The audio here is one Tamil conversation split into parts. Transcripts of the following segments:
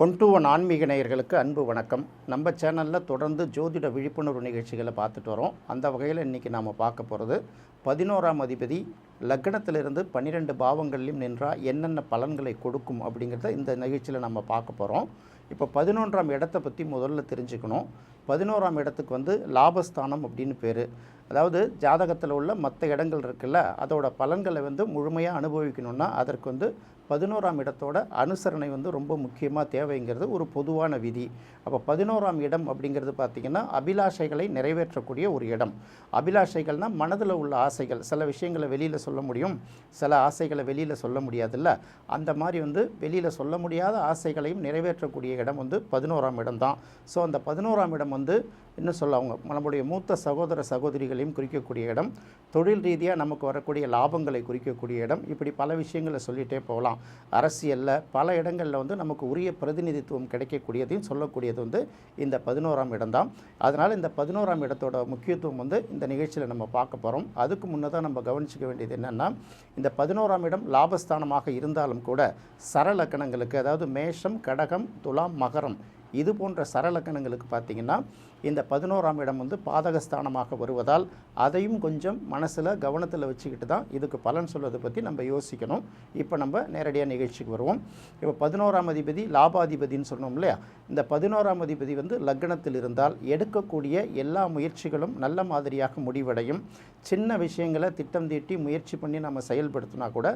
ஒன் டு ஒன் ஆன்மீக நேயர்களுக்கு அன்பு வணக்கம். நம்ம சேனலில் தொடர்ந்து ஜோதிட விழிப்புணர்வு நிகழ்ச்சிகளை பார்த்துட்டு வரோம். அந்த வகையில் இன்றைக்கி நாம் பார்க்க போகிறது பதினோராம் அதிபதி லக்னத்திலிருந்து பன்னிரெண்டு பாவங்கள்லையும் நின்றால் என்னென்ன பலன்களை கொடுக்கும் அப்படிங்கிறத இந்த நிகழ்ச்சியில் நம்ம பார்க்க போகிறோம் இப்போ பதினொன்றாம் இடத்தை பற்றி முதல்ல தெரிஞ்சுக்கணும். பதினோராம் இடத்துக்கு வந்து லாபஸ்தானம் அப்படின்னு பேர். அதாவது ஜாதகத்தில் உள்ள மற்ற இடங்கள் இருக்குல்ல அதோட பலன்களை வந்து முழுமையாக அனுபவிக்கணும்னா அதற்கு வந்து பதினோராம் இடத்தோட அனுசரணை வந்து ரொம்ப முக்கியமாக தேவைங்கிறது ஒரு பொதுவான விதி. அப்போ பதினோராம் இடம் அப்படிங்கிறது பார்த்திங்கன்னா அபிலாஷைகளை நிறைவேற்றக்கூடிய ஒரு இடம். அபிலாஷைகள்னால் மனதில் உள்ள ஆசைகள். சில விஷயங்களை வெளியில் சொல்ல முடியும். சில ஆசைகளை வெளியில் சொல்ல முடியாதுல்ல. அந்த மாதிரி வந்து வெளியில் சொல்ல முடியாத ஆசைகளையும் நிறைவேற்றக்கூடிய இடம் வந்து பதினோராம் இடம் தான். ஸோ அந்த பதினோராம் இடம் வந்து இன்னும் சொல்ல அவங்க நம்முடைய மூத்த சகோதர சகோதரிகளையும் குறிக்கக்கூடிய இடம். தொழில் ரீதியாக நமக்கு வரக்கூடிய லாபங்களை குறிக்கக்கூடிய இடம். இப்படி பல விஷயங்களை சொல்லிகிட்டே போகலாம். அரசியலில் பல இடங்களில் வந்து நமக்கு உரிய பிரதிநிதித்துவம் கிடைக்கக்கூடியதையும் சொல்லக்கூடியது வந்து இந்த பதினோராம் இடம்தான். அதனால் இந்த பதினோராம் இடத்தோட முக்கியத்துவம் வந்து இந்த நிகழ்ச்சியில் நம்ம பார்க்க போகிறோம் அதுக்கு முன்னதாக நம்ம கவனிச்சிக்க வேண்டியது என்னென்னா இந்த பதினோராம் இடம் லாபஸ்தானமாக இருந்தாலும் கூட சரலக்கணங்களுக்கு அதாவது மேஷம் கடகம் துலாம் மகரம் இது போன்ற சரலக்கணங்களுக்கு பார்த்திங்கன்னா இந்த பதினோராம் இடம் வந்து பாதகஸ்தானமாக வருவதால் அதையும் கொஞ்சம் மனசில் கவனத்தில் வச்சுக்கிட்டு தான் இதுக்கு பலன் சொல்வதை பற்றி நம்ம யோசிக்கணும். இப்போ நம்ம நேரடியாக நிகழ்ச்சிக்கு வருவோம். இப்போ பதினோராம் அதிபதி லாபாதிபதின்னு சொன்னோம் இல்லையா? இந்த பதினோராம் அதிபதி வந்து லக்னத்தில் இருந்தால் எடுக்கக்கூடிய எல்லா முயற்சிகளும் நல்ல மாதிரியாக முடிவடையும். சின்ன விஷயங்களை திட்டம் தீட்டி முயற்சி பண்ணி நம்ம செயல்படுத்தினா கூட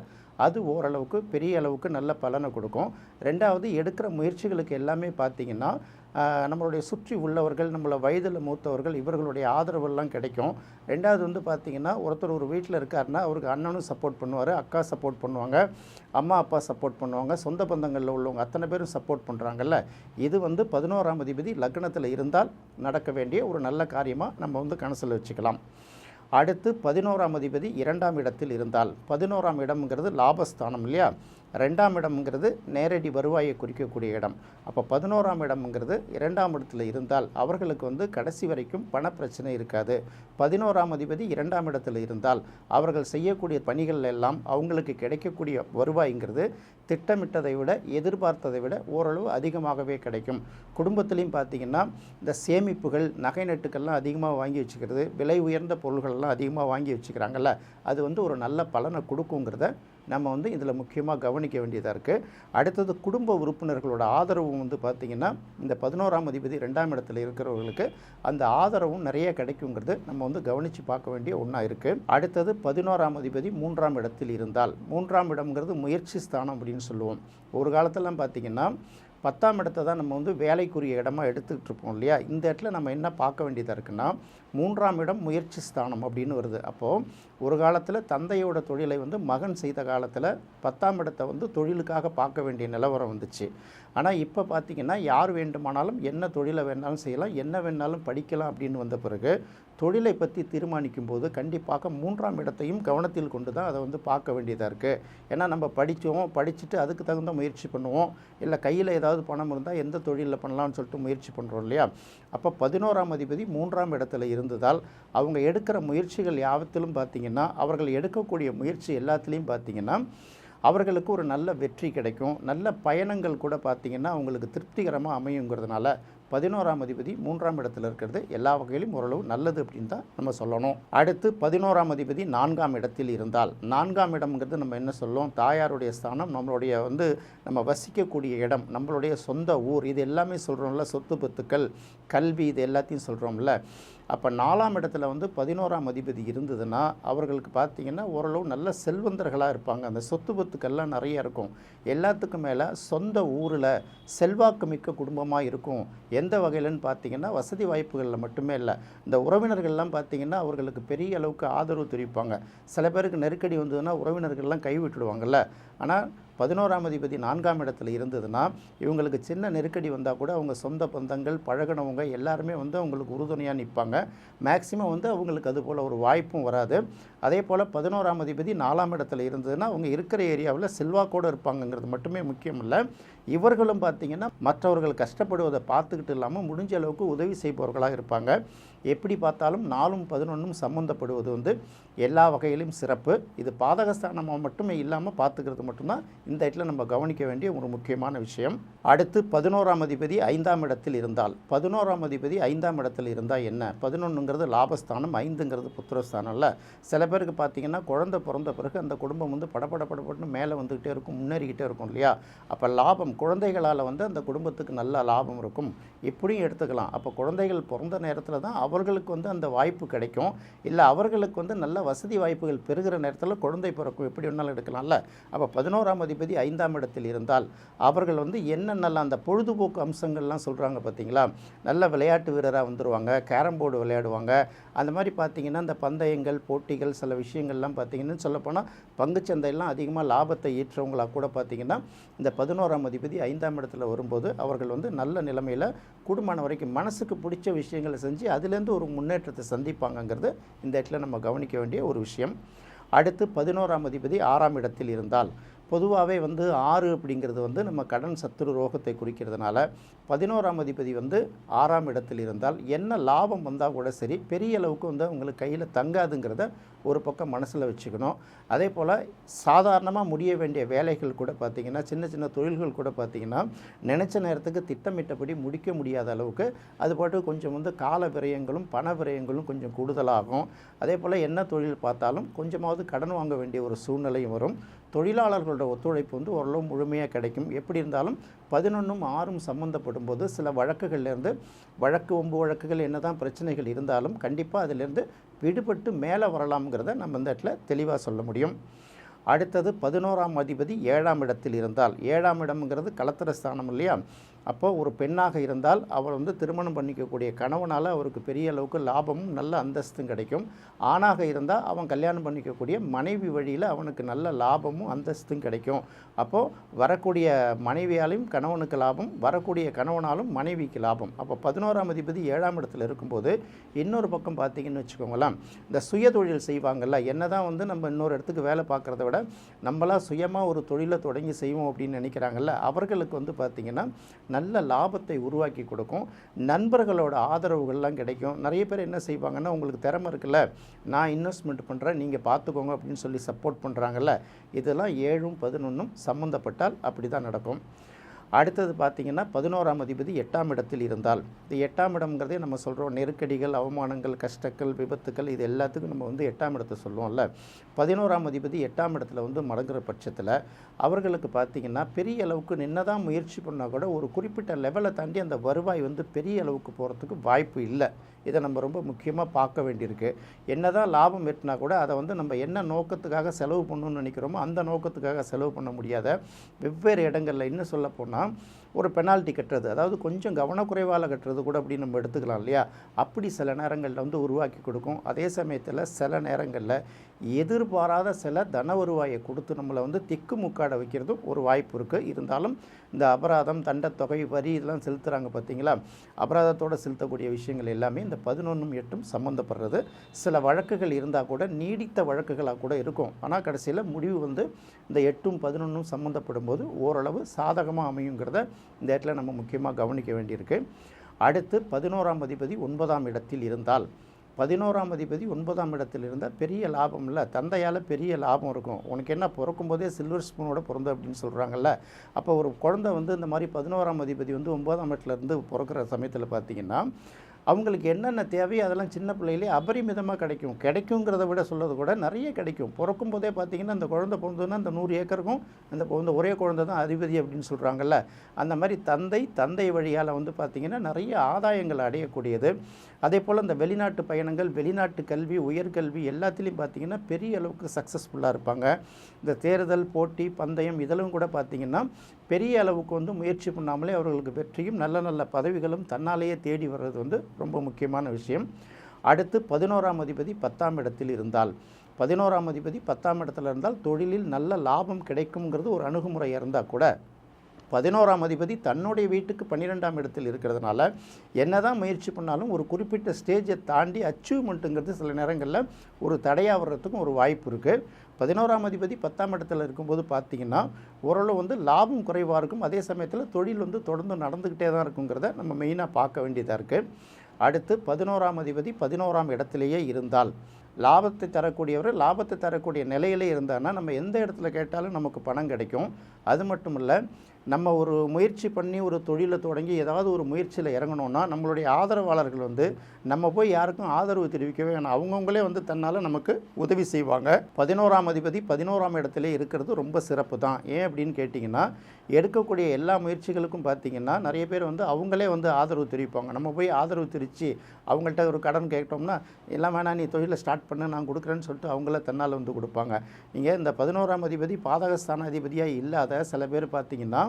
அது ஓரளவுக்கு பெரிய அளவுக்கு நல்ல பலனை கொடுக்கும். ரெண்டாவது எடுக்கிற முயற்சிகளுக்கு எல்லாமே பார்த்திங்கன்னா நம்மளுடைய சுற்றி உள்ளவர்கள் நம்மளை வயதில் மூத்தவர்கள் இவர்களுடைய ஆதரவெல்லாம் கிடைக்கும். ரெண்டாவது வந்து பார்த்திங்கன்னா ஒருத்தர் ஒரு வீட்டில் இருக்காருன்னா அவருக்கு அண்ணனும் சப்போர்ட் பண்ணுவார் அக்கா சப்போர்ட் பண்ணுவாங்க அம்மா அப்பா சப்போர்ட் பண்ணுவாங்க சொந்த பந்தங்களில் உள்ளவங்க அத்தனை பேரும் சப்போர்ட் பண்ணுறாங்கல்ல இது வந்து பதினோராம் அதிபதி லக்னத்தில் இருந்தால் நடக்க வேண்டிய ஒரு நல்ல காரியமாக நம்ம வந்து கணசில் வச்சுக்கலாம். அடுத்து பதினோராம் அதிபதி இரண்டாம் இடத்தில் இருந்தால். பதினோராம் இடம்ங்கிறது லாபஸ்தானம் இல்லையா? ரெண்டாம் இடம்ங்கிறது நேரடி வருவாயை குறிக்கக்கூடிய இடம். அப்போ பதினோராம் இடம்ங்கிறது இரண்டாம் இடத்துல இருந்தால் அவர்களுக்கு வந்து கடைசி வரைக்கும் பணப்பிரச்சனை இருக்காது. பதினோராம் அதிபதி இரண்டாம் இடத்துல இருந்தால் அவர்கள் செய்யக்கூடிய பணிகள் எல்லாம் அவங்களுக்கு கிடைக்கக்கூடிய வருவாய்ங்கிறது திட்டமிட்டதை விட எதிர்பார்த்ததை விட ஓரளவு அதிகமாகவே கிடைக்கும். குடும்பத்திலையும் பார்த்திங்கன்னா இந்த சேமிப்புகள் நகை நட்டுக்கள்லாம் அதிகமாக வாங்கி வச்சுக்கிறது விலை உயர்ந்த பொருள்கள்லாம் அதிகமாக வாங்கி வச்சுக்கிறாங்கல்ல அது வந்து ஒரு நல்ல பலனை கொடுக்குங்கிறத நம்ம வந்து இதில் முக்கியமாக கவனிக்க வேண்டியதாக இருக்குது அடுத்தது குடும்ப உறுப்பினர்களோட ஆதரவும் வந்து பார்த்திங்கன்னா இந்த பதினோராம் அதிபதி ரெண்டாம் இடத்துல இருக்கிறவர்களுக்கு அந்த ஆதரவும் நிறைய கிடைக்குங்கிறது நம்ம வந்து கவனித்து பார்க்க வேண்டிய ஒன்றா இருக்குது அடுத்தது பதினோராம் அதிபதி மூன்றாம் இடத்தில் இருந்தால் மூன்றாம் இடம்ங்கிறது முயற்சி ஸ்தானம் அப்படின்னு சொல்லுவோம். ஒரு காலத்திலாம் பார்த்திங்கன்னா பத்தாம் இடத்தை தான் நம்ம வந்து வேலைக்குரிய இடமா எடுத்துக்கிட்டு இருப்போம் இல்லையா? இந்த இடத்துல நம்ம என்ன பார்க்க வேண்டியதாக இருக்குன்னா மூன்றாம் இடம் முயற்சி ஸ்தானம் அப்படின்னு வருது. அப்போது ஒரு காலத்தில் தந்தையோட தொழிலை வந்து மகன் செய்த காலத்தில் பத்தாம் இடத்தை வந்து தொழிலுக்காக பார்க்க வேண்டிய நிலவரம் வந்துச்சு. ஆனால் இப்போ பார்த்திங்கன்னா யார் வேண்டுமானாலும் என்ன தொழிலை வேணாலும் செய்யலாம் என்ன வேணாலும் படிக்கலாம் அப்படின்னு வந்த பிறகு தொழிலை பற்றி தீர்மானிக்கும் போது கண்டிப்பாக மூன்றாம் இடத்தையும் கவனத்தில் கொண்டு தான் அதை வந்து பார்க்க வேண்டியதாக இருக்குது ஏன்னா நம்ம படித்தோம் படிச்சுட்டு அதுக்கு தகுந்த முயற்சி பண்ணுவோம். இல்லை கையில் ஏதாவது பணம் இருந்தால் எந்த தொழிலில் பண்ணலாம்னு சொல்லிட்டு முயற்சி பண்ணுறோம் இல்லையா? அப்போ பதினோராம் அதிபதி மூன்றாம் இடத்துல இருந்ததால் அவங்க எடுக்கிற முயற்சிகள் யாவத்திலும் பார்த்திங்கன்னா அவர்கள் எடுக்கக்கூடிய முயற்சி எல்லாத்துலேயும் பார்த்திங்கன்னா அவர்களுக்கு ஒரு நல்ல வெற்றி கிடைக்கும். நல்ல பயணங்கள் கூட பார்த்திங்கன்னா அவங்களுக்கு திருப்திகரமாக அமையுங்கிறதுனால பதினோராம் அதிபதி மூன்றாம் இடத்துல இருக்கிறது. எல்லா வகையிலும் ஓரளவு நல்லது அப்படின்னு தான் நம்ம சொல்லணும். அடுத்து பதினோராம் அதிபதி நான்காம் இடத்தில் இருந்தால். நான்காம் இடம்ங்கிறது நம்ம என்ன சொல்லுவோம் தாயாருடைய ஸ்தானம் நம்மளுடைய வந்து நம்ம வசிக்கக்கூடிய இடம் நம்மளுடைய சொந்த ஊர் இது எல்லாமே சொல்கிறோம்ல சொத்து பத்துக்கள் கல்வி இது எல்லாத்தையும் சொல்கிறோம்ல அப்போ நாலாம் இடத்துல வந்து பதினோராம் அதிபதி இருந்ததுன்னா அவர்களுக்கு பார்த்திங்கன்னா ஓரளவு நல்ல செல்வந்தர்களாக இருப்பாங்க. அந்த சொத்து பத்துக்கள்லாம் நிறைய இருக்கும். எல்லாத்துக்கும் மேலே சொந்த ஊரில் செல்வாக்கு மிக்க குடும்பமாக இருக்கும். எந்த வகையிலன்னு பார்த்தீங்கன்னா வசதி வாய்ப்புகளில் மட்டுமே இல்லை. இந்த உறவினர்கள்லாம் பார்த்திங்கன்னா அவர்களுக்கு பெரிய அளவுக்கு ஆதரவு தெரிவிப்பாங்க. சில பேருக்கு நெருக்கடி வந்ததுன்னா உறவினர்கள்லாம் கைவிட்டுடுவாங்கல்ல ஆனால் பதினோராம் அதிபதி நான்காம் இடத்துல இருந்ததுன்னா இவங்களுக்கு சின்ன நெருக்கடி வந்தால் கூட அவங்க சொந்த பந்தங்கள் பழகினவங்க எல்லாருமே வந்து அவங்களுக்கு உறுதுணையாக நிற்பாங்க. மேக்சிமம் வந்து அவங்களுக்கு அது போல் ஒரு வாய்ப்பும் வராது. அதே போல் பதினோராம் அதிபதி நாலாம் இடத்துல இருந்ததுன்னா அவங்க இருக்கிற ஏரியாவில் செல்வாக்கோடு இருப்பாங்கங்கிறது மட்டுமே முக்கியம் இல்லை. இவர்களும் பார்த்திங்கன்னா மற்றவர்கள் கஷ்டப்படுவதை பார்த்துக்கிட்டு இல்லாமல் முடிஞ்ச அளவுக்கு உதவி செய்பவர்களாக இருப்பாங்க. எப்படி பார்த்தாலும் நாலும் பதினொன்றும் சம்மந்தப்படுவது வந்து எல்லா வகையிலும் சிறப்பு. இது பாதகஸ்தானமாக மட்டுமே இல்லாமல் பார்த்துக்கிறது மட்டும்தான். இந்த இடத்துல நம்ம கவனிக்க வேண்டிய ஒரு முக்கியமான விஷயம். அடுத்து பதினோராம் அதிபதி ஐந்தாம் இடத்தில் இருந்தால். பதினோராம் அதிபதி ஐந்தாம் இடத்தில் இருந்தால் என்ன? பதினொன்றுங்கிறது லாபஸ்தானம் ஐந்துங்கிறது புத்திரஸ்தானம்ல சில பேருக்கு பார்த்தீங்கன்னா குழந்தை பிறந்த பிறகு அந்த குடும்பம் வந்து படபட படப்படன்னு மேலே வந்துக்கிட்டே இருக்கும் முன்னேறிக்கிட்டே இருக்கும் இல்லையா? அப்போ லாபம் குழந்தைகளால் வந்து அந்த குடும்பத்துக்கு நல்ல லாபம் இருக்கும். இப்படியும் எடுத்துக்கலாம். அப்போ குழந்தைகள் பிறந்த நேரத்தில் தான் அவர்களுக்கு வந்து அந்த வாய்ப்பு கிடைக்கும். இல்லை அவர்களுக்கு வந்து நல்ல வசதி வாய்ப்புகள் பெறுகிற நேரத்தில் குழந்தை பிறக்கும் எப்படி வேணாலும் எடுக்கலாம்ல? அப்போ பதினோராம் அதிபதி ஐந்தாம் இடத்தில் இருந்தால் அவர்கள் வந்து என்னென்னலாம் அந்த பொழுதுபோக்கு அம்சங்கள்லாம் சொல்கிறாங்க பார்த்தீங்களா நல்ல விளையாட்டு வீரராக வந்துடுவாங்க கேரம் போர்டு விளையாடுவாங்க அந்த மாதிரி பார்த்தீங்கன்னா இந்த பந்தயங்கள் போட்டிகள் சில விஷயங்கள்லாம் பார்த்தீங்கன்னு சொல்லப்போனால் பங்குச்சந்தையெல்லாம் அதிகமாக லாபத்தை ஈற்றவங்களாக கூட பார்த்தீங்கன்னா இந்த பதினோராம் அதிபதி ஐந்தாம் இடத்துல வரும்போது அவர்கள் வந்து நல்ல நிலைமையில் குடும்பம் வரைக்கும் மனசுக்கு பிடிச்ச விஷயங்களை செஞ்சு அதுலேருந்து ஒரு முன்னேற்றத்தை சந்திப்பாங்கங்கிறது இந்த இடத்துல நம்ம கவனிக்க வேண்டிய ஒரு விஷயம். அடுத்து பதினோராம் அதிபதி ஆறாம் இடத்தில் இருந்தால் பொதுவாகவே வந்து ஆறு அப்படிங்கிறது வந்து நம்ம கடன் சத்துரு ரோகத்தை குறிக்கிறதுனால பதினோராம் அதிபதி வந்து ஆறாம் இடத்தில் இருந்தால் என்ன லாபம் வந்தால் கூட சரி பெரிய அளவுக்கு வந்து உங்களுக்கு கையில் தங்காதுங்கிறத ஒரு பக்கம் மனசில் வச்சுக்கணும். அதே போல் சாதாரணமாக முடிய வேண்டிய வேலைகள் கூட பார்த்திங்கன்னா சின்ன சின்ன தொழில்கள் கூட பார்த்திங்கன்னா நினச்ச நேரத்துக்கு திட்டமிட்டபடி முடிக்க முடியாத அளவுக்கு அது பாட்டு கொஞ்சம் வந்து கால விரயங்களும் பண விரயங்களும் கொஞ்சம் கூடுதலாகும். அதே போல் என்ன தொழில் பார்த்தாலும் கொஞ்சமாவது கடன் வாங்க வேண்டிய ஒரு சூழ்நிலையும் வரும். தொழிலாளர்களோட ஒத்துழைப்பு வந்து ஓரளவு முழுமையாக கிடைக்கும். எப்படி இருந்தாலும் பதினொன்றும் ஆறும் சம்மந்தப்படும் போது சில வழக்குகள்லேருந்து வழக்கு ஒம்பு வழக்குகள் என்ன தான் பிரச்சனைகள் இருந்தாலும் கண்டிப்பாக அதிலிருந்து விடுபட்டு மேலே வரலாம்ங்கிறத நம்ம இந்த இடத்துல தெளிவாக சொல்ல முடியும். அடுத்தது பதினோராம் அதிபதி ஏழாம் இடத்தில் இருந்தால். ஏழாம் இடம்ங்கிறது கலத்திர ஸ்தானம் இல்லையா? அப்போ ஒரு பெண்ணாக இருந்தால் அவர் வந்து திருமணம் பண்ணிக்கக்கூடிய கணவனால் அவருக்கு பெரிய அளவுக்கு லாபமும் நல்ல அந்தஸ்தும் கிடைக்கும். ஆணாக இருந்தால் அவன் கல்யாணம் பண்ணிக்கக்கூடிய மனைவி வழியில் அவனுக்கு நல்ல லாபமும் அந்தஸ்தும் கிடைக்கும். அப்போது வரக்கூடிய மனைவியாலையும் கணவனுக்கு லாபம் வரக்கூடிய கணவனாலும் மனைவிக்கு லாபம். அப்போ பதினோராம் அதிபதி ஏழாம் இடத்துல இருக்கும்போது இன்னொரு பக்கம் பார்த்தீங்கன்னு வச்சுக்கோங்களேன் இந்த சுய தொழில் செய்வாங்கல்ல என்ன தான் வந்து நம்ம இன்னொரு இடத்துக்கு வேலை பார்க்குறத விட நம்மளாம் சுயமாக ஒரு தொழிலை தொடங்கி செய்வோம் அப்படின்னு நினைக்கிறாங்கல்ல அவர்களுக்கு வந்து பார்த்திங்கன்னா நல்ல லாபத்தை உருவாக்கி கொடுக்கும். நண்பர்களோட ஆதரவுகள்லாம் கிடைக்கும். நிறைய பேர் என்ன செய்வாங்கன்னா உங்களுக்கு திறமை இருக்குல்ல நான் இன்வெஸ்ட்மெண்ட் பண்ணுறேன் நீங்கள் பார்த்துக்கோங்க அப்படின்னு சொல்லி சப்போர்ட் பண்ணுறாங்கல்ல இதெல்லாம் ஏழும் பதினொன்றும் சம்மந்தப்பட்டால் அப்படி தான் நடக்கும். அடுத்தது பார்த்திங்கன்னா பதினோராம் அதிபதி எட்டாம் இடத்தில் இருந்தால். இந்த எட்டாம் இடம்ங்கிறதே நம்ம சொல்கிறோம் நெருக்கடிகள் அவமானங்கள் கஷ்டங்கள் விபத்துக்கள் இது எல்லாத்துக்கும் நம்ம வந்து எட்டாம் இடத்தை சொல்லுவோம்ல. பதினோராம் அதிபதி எட்டாம் இடத்துல வந்து மடங்குற பட்சத்தில் அவர்களுக்கு பார்த்திங்கன்னா பெரிய அளவுக்கு நின்னதான் முயற்சி பண்ணால் கூட ஒரு குறிப்பிட்ட லெவலை தாண்டி அந்த வருவாய் வந்து பெரிய அளவுக்கு போகிறதுக்கு வாய்ப்பு இல்லை. இதை நம்ம ரொம்ப முக்கியமாக பார்க்க வேண்டியிருக்கு. என்ன தான் லாபம் எட்டினா கூட அதை வந்து நம்ம என்ன நோக்கத்துக்காக செலவு பண்ணணும்னு நினைக்கிறோமோ அந்த நோக்கத்துக்காக செலவு பண்ண முடியாத வெவ்வேறு இடங்களில் இன்னும் சொல்ல போனால் ஒரு பெனால்ட்டி கட்டுறது அதாவது கொஞ்சம் கவனக்குறைவால் கட்டுறது கூட அப்படி நம்ம எடுத்துக்கலாம் இல்லையா? அப்படி சில நேரங்களில் வந்து உருவாக்கி கொடுக்கும். அதே சமயத்தில் சில நேரங்களில் எதிர்பாராத சில தன வருவாயை கொடுத்து நம்மளை வந்து திக்கு முக்காட வைக்கிறதும் ஒரு வாய்ப்பு இருக்குது இருந்தாலும் இந்த அபராதம் தண்டத்தொகை வரி இதெல்லாம் செலுத்துகிறாங்க பார்த்தீங்களா அபராதத்தோடு செலுத்தக்கூடிய விஷயங்கள் எல்லாமே இந்த பதினொன்றும் எட்டும் சம்மந்தப்படுறது சில வழக்குகள் இருந்தால் கூட நீடித்த வழக்குகளாக கூட இருக்கும். ஆனால் கடைசியில் முடிவு வந்து இந்த எட்டும் பதினொன்றும் சம்மந்தப்படும் போது ஓரளவு சாதகமாக அமையுங்கிறத இந்த இடத்துல நம்ம முக்கியமாக கவனிக்க வேண்டியிருக்கு. அடுத்து பதினோராம் அதிபதி ஒன்பதாம் இடத்தில் இருந்தால். பதினோராம் அதிபதி ஒன்பதாம் இடத்தில் இருந்தால் பெரிய லாபம் இல்லை. தந்தையால் பெரிய லாபம் இருக்கும். உனக்கு என்ன பிறக்கும் போதே சில்வர் ஸ்பூனோட பிறந்த அப்படின்னு சொல்கிறாங்கல்ல அப்போ ஒரு குழந்தை வந்து இந்த மாதிரி பதினோராம் அதிபதி வந்து ஒன்பதாம் இடத்துல இருந்து பிறக்கிற சமயத்தில் பார்த்தீங்கன்னா அவங்களுக்கு என்னென்ன தேவையோ அதெல்லாம் சின்ன பிள்ளையிலே அபரிமிதமாக கிடைக்கும். கிடைக்குங்கிறத விட சொல்கிறது கூட நிறைய கிடைக்கும். பிறக்கும் போதே பார்த்தீங்கன்னா அந்த குழந்தை பிறந்ததுன்னா அந்த நூறு ஏக்கருக்கும் அந்த பிறந்த ஒரே குழந்தை தான் அதிபதி அப்படின்னு சொல்கிறாங்கல்ல அந்த மாதிரி தந்தை தந்தை வழியால் வந்து பார்த்திங்கன்னா நிறைய ஆதாயங்கள் அடையக்கூடியது. அதே போல் இந்த வெளிநாட்டு பயணங்கள் வெளிநாட்டு கல்வி உயர்கல்வி எல்லாத்துலேயும் பார்த்திங்கன்னா பெரிய அளவுக்கு சக்ஸஸ்ஃபுல்லாக இருப்பாங்க. இந்த தேர்தல் போட்டி பந்தயம் இதெல்லாம் கூட பார்த்திங்கன்னா பெரிய அளவுக்கு வந்து முயற்சி பண்ணாமலே அவர்களுக்கு வெற்றியும் நல்ல நல்ல பதவிகளும் தன்னாலேயே தேடி வர்றது வந்து ரொம்ப முக்கியமான விஷயம். அடுத்து பதினோராம் அதிபதி பத்தாம் இடத்தில் இருந்தால். பதினோராம் அதிபதி பத்தாம் இடத்துல இருந்தால் தொழிலில் நல்ல லாபம் கிடைக்குங்கிறது ஒரு அணுகுமுறை இருந்தால் கூட பதினோராம் அதிபதி தன்னுடைய வீட்டுக்கு பன்னிரெண்டாம் இடத்தில் இருக்கிறதுனால என்னதான் முயற்சி பண்ணாலும் ஒரு குறிப்பிட்ட ஸ்டேஜை தாண்டி அச்சீவ்மெண்ட்டுங்கிறது சில நேரங்களில் ஒரு தடையாக வர்றதுக்கும் ஒரு வாய்ப்பு இருக்குது பதினோராம் அதிபதி பத்தாம் இடத்துல இருக்கும்போது பார்த்தீங்கன்னா ஓரளவு வந்து லாபம் குறைவாக இருக்கும். அதே சமயத்தில் தொழில் வந்து தொடர்ந்து நடந்துக்கிட்டே தான் இருக்குங்கிறத நம்ம மெயினாக பார்க்க வேண்டியதாக இருக்குது அடுத்து பதினோராம் அதிபதி பதினோராம் இடத்திலேயே இருந்தால் லாபத்தை தரக்கூடியவர் லாபத்தை தரக்கூடிய நிலையிலே இருந்தான்னா நம்ம எந்த இடத்துல கேட்டாலும் நமக்கு பணம் கிடைக்கும். அது மட்டும் இல்லை நம்ம ஒரு முயற்சி பண்ணி ஒரு தொழிலை தொடங்கி ஏதாவது ஒரு முயற்சியில் இறங்கணும்னா நம்மளுடைய ஆதரவாளர்கள் வந்து நம்ம போய் யாருக்கும் ஆதரவு தெரிவிக்கவே வேணாம். அவங்கவுங்களே வந்து தன்னால் நமக்கு உதவி செய்வாங்க. பதினோராம் அதிபதி பதினோராம் இடத்துல இருக்கிறது ரொம்ப சிறப்பு தான். ஏன் அப்படின்னு கேட்டிங்கன்னா எடுக்கக்கூடிய எல்லா முயற்சிகளுக்கும் பார்த்தீங்கன்னா நிறைய பேர் வந்து அவங்களே வந்து ஆதரவு தெரிவிப்பாங்க. நம்ம போய் ஆதரவு தெரிவித்து அவங்கள்ட்ட ஒரு கடன் கேட்டோம்னா எல்லாம் வேணாம் நீ தொழிலை ஸ்டார்ட் பண்ண நான் கொடுக்குறேன்னு சொல்லிட்டு அவங்கள தன்னால் வந்து கொடுப்பாங்க. இங்கே இந்த பதினோராம் அதிபதி பாதகஸ்தான அதிபதியாக இல்லாத சில பேர் பார்த்தீங்கன்னா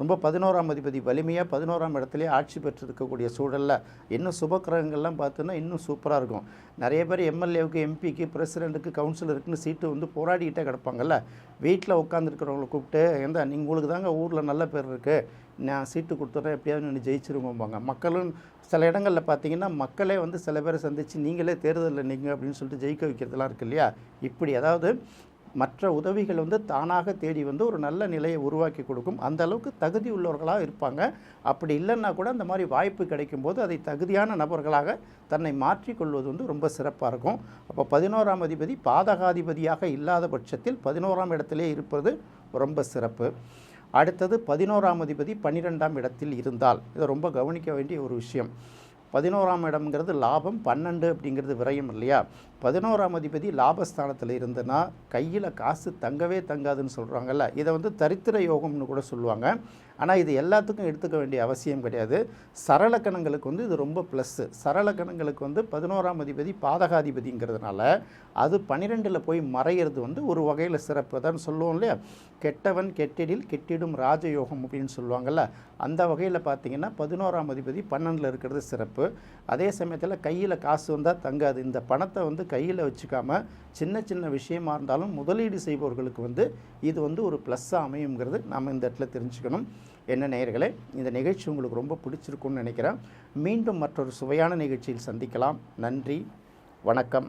ரொம்ப பதினோராம் அதிபதி வலிமையாக பதினோராம் இடத்துலேயே ஆட்சி பெற்றிருக்கக்கூடிய சூழலில் இன்னும் சுபக்கிரகங்கள்லாம் பார்த்தோன்னா இன்னும் சூப்பராக இருக்கும். நிறைய பேர் எம்எல்ஏவுக்கு எம்பிக்கு பிரசிடெண்ட்டுக்கு கவுன்சிலருக்குன்னு சீட்டு வந்து போராடிக்கிட்டே கிடப்பாங்கல்ல. வீட்டில் உட்காந்துருக்கிறவங்கள கூப்பிட்டு எந்த நீங்கள் உங்களுக்கு தாங்க ஊரில் நல்ல பேர் இருக்குது நான் சீட்டு கொடுத்துட்றேன் எப்படியாவது நின்று ஜெயிச்சிருவோம்பாங்க மக்களும் சில இடங்களில் பார்த்தீங்கன்னா மக்களே வந்து சில பேரை சந்தித்து நீங்களே தேர்தலில் நீங்கள் அப்படின்னு சொல்லிட்டு ஜெயிக்க வைக்கிறதுலாம் இருக்கு இல்லையா? இப்படி அதாவது மற்ற உதவிகள் வந்து தானாக தேடி வந்து ஒரு நல்ல நிலையை உருவாக்கி கொடுக்கும். அந்த அளவுக்கு தகுதி உள்ளவர்களாக இருப்பாங்க. அப்படி இல்லைன்னா கூட அந்த மாதிரி வாய்ப்பு கிடைக்கும் போது அதை தகுதியான நபர்களாக தன்னை மாற்றிக்கொள்வது வந்து ரொம்ப சிறப்பாக இருக்கும். அப்போ பதினோராம் அதிபதி பாதகாதிபதியாக இல்லாத பட்சத்தில் பதினோராம் இடத்திலே இருப்பது ரொம்ப சிறப்பு. அடுத்தது பதினோராம் அதிபதி பன்னிரெண்டாம் இடத்தில் இருந்தால். இதை ரொம்ப கவனிக்க வேண்டிய ஒரு விஷயம். பதினோராம் இடம்ங்கிறது லாபம் பன்னெண்டு அப்படிங்கிறது விரயம் இல்லையா? பதினோராம் அதிபதி லாபஸ்தானத்தில் இருந்ததுன்னா கையில் காசு தங்கவே தங்காதுன்னு சொல்கிறாங்கல்ல இதை வந்து தரித்திர யோகம்னு கூட சொல்லுவாங்க. ஆனால் இது எல்லாத்துக்கும் எடுத்துக்க வேண்டிய அவசியம் கிடையாது. சரளக்கணங்களுக்கு வந்து இது ரொம்ப ப்ளஸ்ஸு சரளக்கணங்களுக்கு வந்து பதினோராம் அதிபதி பாதகாதிபதிங்கிறதுனால அது பன்னிரெண்டில் போய் மறையிறது வந்து ஒரு வகையில் சிறப்பு. தான் சொல்லுவோம் இல்லையா? கெட்டவன் கெட்டிடில் கெட்டிடும் ராஜயோகம் அப்படின்னு சொல்லுவாங்கள்ல அந்த வகையில் பார்த்தீங்கன்னா பதினோராம் அதிபதி பன்னெண்டில் இருக்கிறது சிறப்பு. அதே சமயத்தில் கையில் காசு வந்தால் தங்காது. இந்த பணத்தை வந்து கையில் வச்சுக்காமல் சின்ன சின்ன விஷயமா இருந்தாலும் முதலீடு செய்பவர்களுக்கு வந்து இது வந்து ஒரு ப்ளஸ்ஸாக அமையுங்கிறது நாம் இந்த இடத்துல தெரிஞ்சுக்கணும். என்ன நேயர்களே இந்த நிகழ்ச்சி உங்களுக்கு ரொம்ப பிடிச்சிருக்கும்னு நினைக்கிறேன். மீண்டும் மற்றொரு சுவையான நிகழ்ச்சியில் சந்திக்கலாம். நன்றி வணக்கம்.